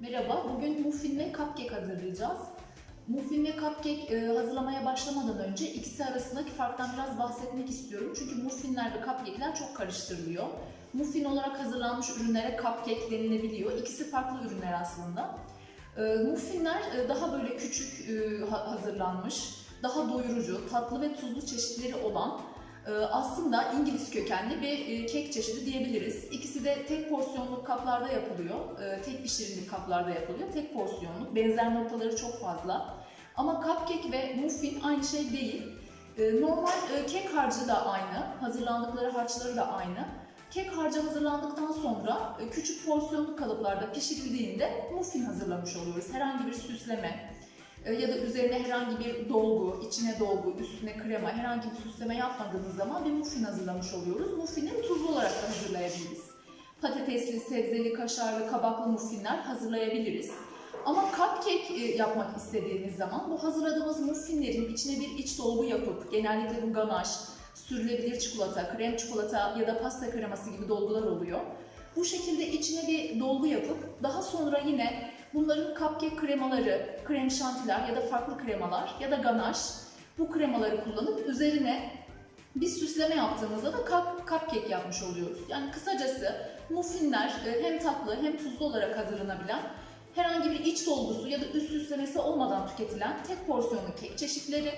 Merhaba, bugün muffin ve cupcake hazırlayacağız. Muffin ve cupcake e, hazırlamaya başlamadan önce ikisi arasındaki farktan biraz bahsetmek istiyorum. Çünkü muffinler ve cupcake'ler çok karıştırılıyor. Muffin olarak hazırlanmış ürünlere cupcake denilebiliyor. İkisi farklı ürünler aslında. E, muffinler e, daha böyle küçük ha- hazırlanmış, daha doyurucu, tatlı ve tuzlu çeşitleri olan aslında İngiliz kökenli bir e, kek çeşidi diyebiliriz. İkisi de tek porsiyonluk kaplarda yapılıyor. E, Tek pişirimlik kaplarda yapılıyor. Tek porsiyonluk. Benzer noktaları çok fazla. Ama cupcake ve muffin aynı şey değil. E, Normal e, kek harcı da aynı. Hazırlandıkları harçları da aynı. Kek harcı hazırlandıktan sonra e, küçük porsiyonluk kalıplarda pişirildiğinde muffin hazırlamış oluyoruz. Herhangi bir süsleme, ya da üzerine herhangi bir dolgu, içine dolgu, üstüne krema, herhangi bir süsleme yapmadığımız zaman bir muffin hazırlamış oluyoruz. Muffini tuzlu olarak da hazırlayabiliriz. Patatesli, sebzeli, kaşarlı, kabaklı muffinler hazırlayabiliriz. Ama cupcake e, yapmak istediğimiz zaman bu hazırladığımız muffinlerin içine bir iç dolgu yapıp, genellikle bu ganaj, sürülebilir çikolata, krem çikolata ya da pasta kreması gibi dolgular oluyor. Bu şekilde içine bir dolgu yapıp daha sonra yine bunların cupcake kremaları, krem şantiler ya da farklı kremalar ya da ganaj bu kremaları kullanıp üzerine bir süsleme yaptığımızda da cup, cupcake yapmış oluyoruz. Yani kısacası muffinler e, hem tatlı hem tuzlu olarak hazırlanabilen herhangi bir iç dolgusu ya da üst süslemesi olmadan tüketilen tek porsiyonlu kek çeşitleri.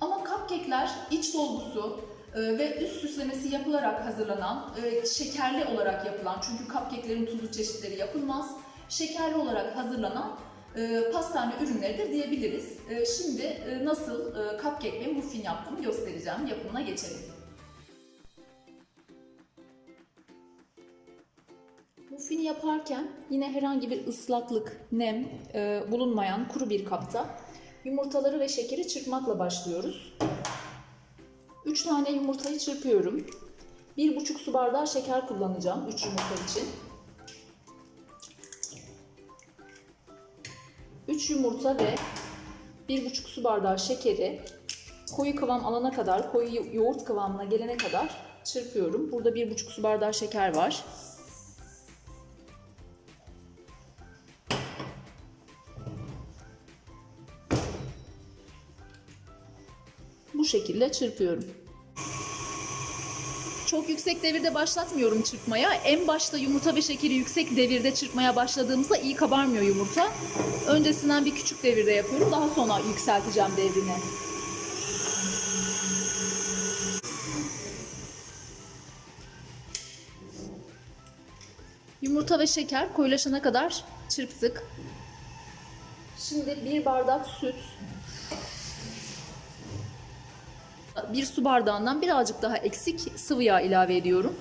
Ama cupcake'ler iç dolgusu e, ve üst süslemesi yapılarak hazırlanan, e, şekerli olarak yapılan çünkü cupcake'lerin tuzlu çeşitleri yapılmaz. Şekerli olarak hazırlanan e, pastane ürünleridir diyebiliriz. E, şimdi e, nasıl e, cupcake ve muffin yaptığımı göstereceğim. Yapımına geçelim. Muffini yaparken yine herhangi bir ıslaklık, nem e, bulunmayan kuru bir kapta yumurtaları ve şekeri çırpmakla başlıyoruz. 3 tane yumurtayı çırpıyorum. 1,5 su bardağı şeker kullanacağım 3 yumurta için. 3 yumurta ve 1,5 su bardağı şekeri koyu kıvam alana kadar, koyu yo- yoğurt kıvamına gelene kadar çırpıyorum. Burada 1,5 su bardağı şeker var. Bu şekilde çırpıyorum. Çok yüksek devirde başlatmıyorum çırpmaya. En başta yumurta ve şekeri yüksek devirde çırpmaya başladığımızda iyi kabarmıyor yumurta. Öncesinden bir küçük devirde yapıyorum. Daha sonra yükselteceğim devrini. Yumurta ve şeker koyulaşana kadar çırptık. Şimdi bir bardak süt, bir su bardağından birazcık daha eksik sıvı yağ ilave ediyorum.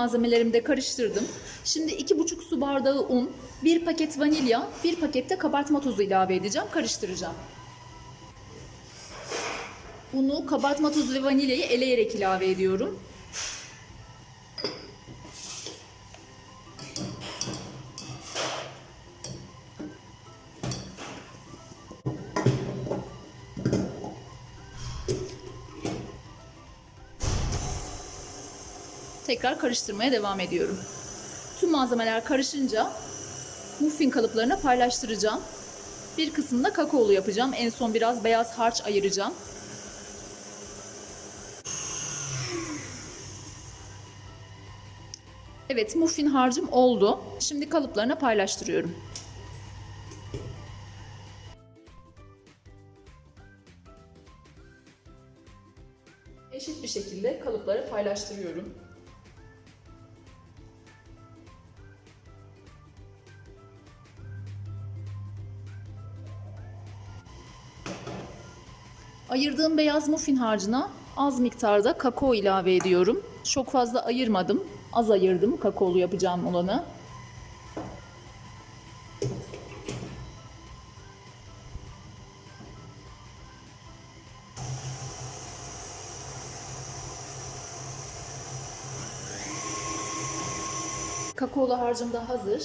Sıvı malzemelerimi de karıştırdım. Şimdi 2,5 su bardağı un, 1 paket vanilya, 1 paket de kabartma tozu ilave edeceğim. Karıştıracağım. Unu, kabartma tozu ve vanilyayı eleyerek ilave ediyorum. Tekrar karıştırmaya devam ediyorum. Tüm malzemeler karışınca muffin kalıplarına paylaştıracağım. Bir kısmında kakaolu yapacağım. En son biraz beyaz harç ayıracağım. Evet, muffin harcım oldu. Şimdi kalıplarına paylaştırıyorum. Eşit bir şekilde kalıplara paylaştırıyorum. Ayırdığım beyaz muffin harcına az miktarda kakao ilave ediyorum. Çok fazla ayırmadım. Az ayırdım kakaolu yapacağım olanı. Kakaolu harcım da hazır.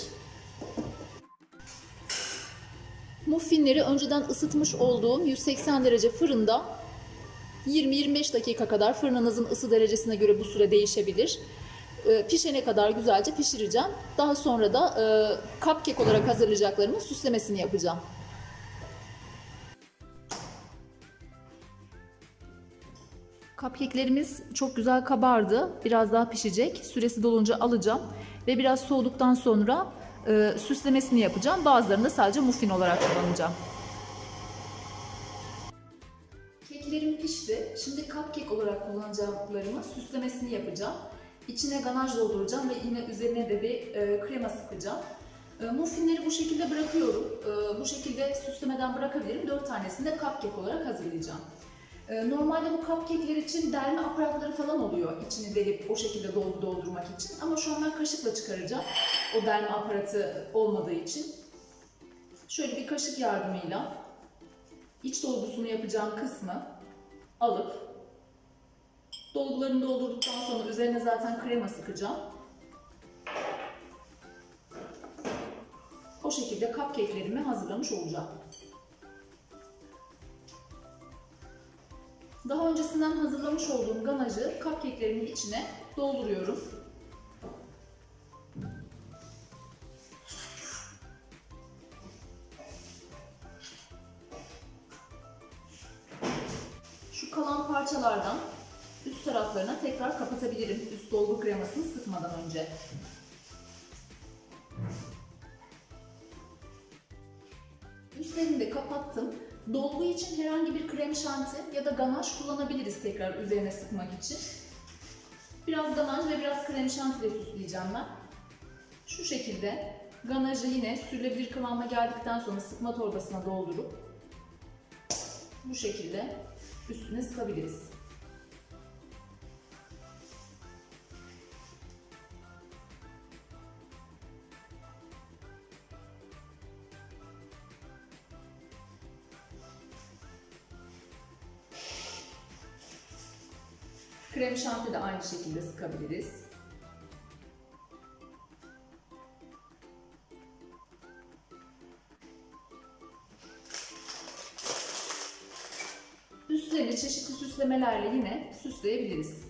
Muffinleri önceden ısıtmış olduğum 180 derece fırında 20-25 dakika kadar fırınınızın ısı derecesine göre bu süre değişebilir. Ee, Pişene kadar güzelce pişireceğim. Daha sonra da e, cupcake olarak hazırlayacaklarımın süslemesini yapacağım. Cupcake'lerimiz çok güzel kabardı. Biraz daha pişecek. Süresi dolunca alacağım. Ve biraz soğuduktan sonra e, süslemesini yapacağım. Bazılarını da sadece muffin olarak kullanacağım. Keklerim pişti. Şimdi cupcake olarak kullanacaklarımı süslemesini yapacağım. İçine ganaj dolduracağım ve yine üzerine de bir e, krema sıkacağım. E, muffinleri bu şekilde bırakıyorum. E, bu şekilde süslemeden bırakabilirim. 4 tanesini de cupcake olarak hazırlayacağım. E, normalde bu cupcake'ler için delme aparatları falan oluyor. İçini delip o şekilde doldu doldurmak için. Ama şu an ben kaşıkla çıkaracağım. O delme aparatı olmadığı için. Şöyle bir kaşık yardımıyla iç dolgusunu yapacağım kısmı alıp dolgularını doldurduktan sonra üzerine zaten krema sıkacağım. O şekilde cupcake'lerimi hazırlamış olacağım. Daha öncesinden hazırlamış olduğum ganajı cupcake'lerimin içine dolduruyorum. Şu kalan parçalardan üst taraflarına tekrar kapatabilirim üst dolgu kremasını sıkmadan önce. Üstlerini de kapattım. Dolgu için herhangi bir krem şanti ya da ganaj kullanabiliriz tekrar üzerine sıkmak için. Biraz ganaj ve biraz krem şanti ile süsleyeceğim ben. Şu şekilde ganajı yine sürülebilir kıvama geldikten sonra sıkma torbasına doldurup bu şekilde üstüne sıkabiliriz. Krem şanti de aynı şekilde sıkabiliriz. Üstlerini çeşitli süslemelerle yine süsleyebiliriz.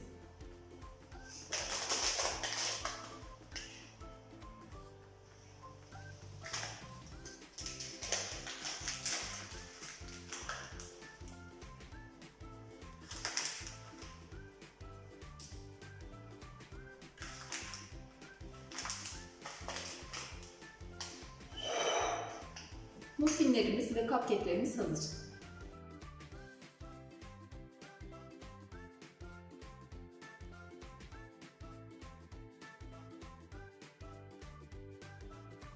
Muffinlerimiz ve cupcake'lerimiz hazır.